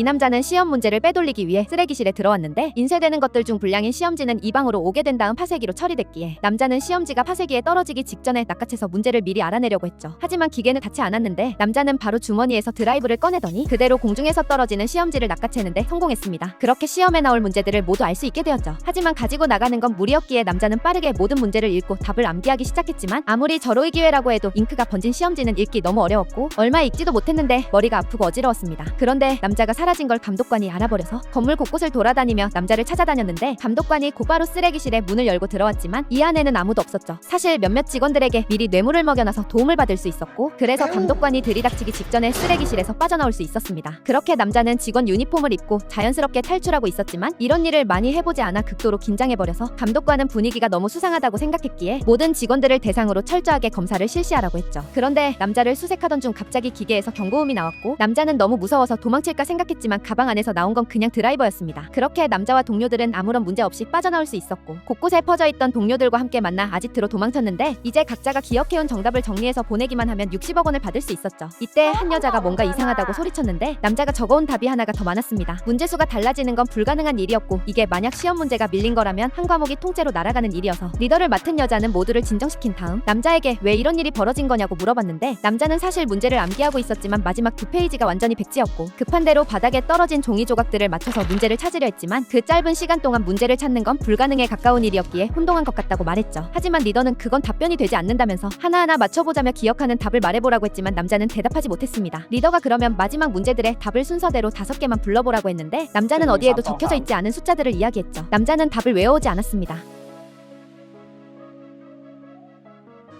이 남자는 시험 문제를 빼돌리기 위해 쓰레기실에 들어왔는데 인쇄되는 것들 중 분량인 시험지는 이 방으로 오게 된 다음 파쇄기로 처리됐기에 남자는 시험지가 파쇄기에 떨어지기 직전에 낚아채서 문제를 미리 알아내려고 했죠. 하지만 기계는 닿지 않았는데 남자는 바로 주머니에서 드라이브를 꺼내더니 그대로 공중에서 떨어지는 시험지를 낚아채는데 성공했습니다. 그렇게 시험에 나올 문제들을 모두 알 수 있게 되었죠. 하지만 가지고 나가는 건 무리였기에 남자는 빠르게 모든 문제를 읽고 답을 암기하기 시작했지만 아무리 절호의 기회라고 해도 잉크가 번진 시험지는 읽기 너무 어려웠고 얼마 읽지도 못했는데 머리가 아프고 어지러웠습니다. 그런데 남자가 사라진 걸 감독관이 알아버려서 건물 곳곳을 돌아다니며 남자를 찾아다녔는데 감독관이 곧바로 쓰레기실에 문을 열고 들어왔지만 이 안에는 아무도 없었죠. 사실 몇몇 직원들에게 미리 뇌물을 먹여놔서 도움을 받을 수 있었고 그래서 감독관이 들이닥치기 직전에 쓰레기실에서 빠져나올 수 있었습니다. 그렇게 남자는 직원 유니폼을 입고 자연스럽게 탈출하고 있었지만 이런 일을 많이 해보지 않아 극도로 긴장해버려서 감독관은 분위기가 너무 수상하다고 생각했기에 모든 직원들을 대상으로 철저하게 검사를 실시하라고 했죠. 그런데 남자를 수색하던 중 갑자기 기계에서 경고음이 나왔고 남자는 너무 무서워서 도망칠까 생각했지만 가방 안에서 나온 건 그냥 드라이버였습니다. 그렇게 남자와 동료들은 아무런 문제 없이 빠져나올 수 있었고 곳곳에 퍼져 있던 동료들과 함께 만나 아지트로 도망쳤는데 이제 각자가 기억해온 정답을 정리해서 보내기만 하면 60억 원을 받을 수 있었죠. 이때 한 여자가 뭔가 이상하다고 소리쳤는데 남자가 적어온 답이 하나가 더 많았습니다. 문제수가 달라지는 건 불가능한 일이었고 이게 만약 시험 문제가 밀린 거라면 한 과목이 통째로 날아가는 일이어서 리더를 맡은 여자는 모두를 진정시킨 다음 남자에게 왜 이런 일이 벌어진 거냐고 물어봤는데 남자는 사실 문제를 암기하고 있었지만 마지막 두 페이지가 완전히 백지였고 급한 대로 바닥에 떨어진 종이 조각들을 맞춰서 문제를 찾으려 했지만 그 짧은 시간 동안 문제를 찾는 건 불가능에 가까운 일이었기에 혼동한 것 같다고 말했죠. 하지만 리더는 그건 답변이 되지 않는다면서 하나하나 맞춰보자며 기억하는 답을 말해보라고 했지만 남자는 대답하지 못했습니다. 리더가 그러면 마지막 문제들의 답을 순서대로 다섯 개만 불러보라고 했는데 남자는 어디에도 적혀져 있지 않은 숫자들을 이야기했죠. 남자는 답을 외워오지 않았습니다.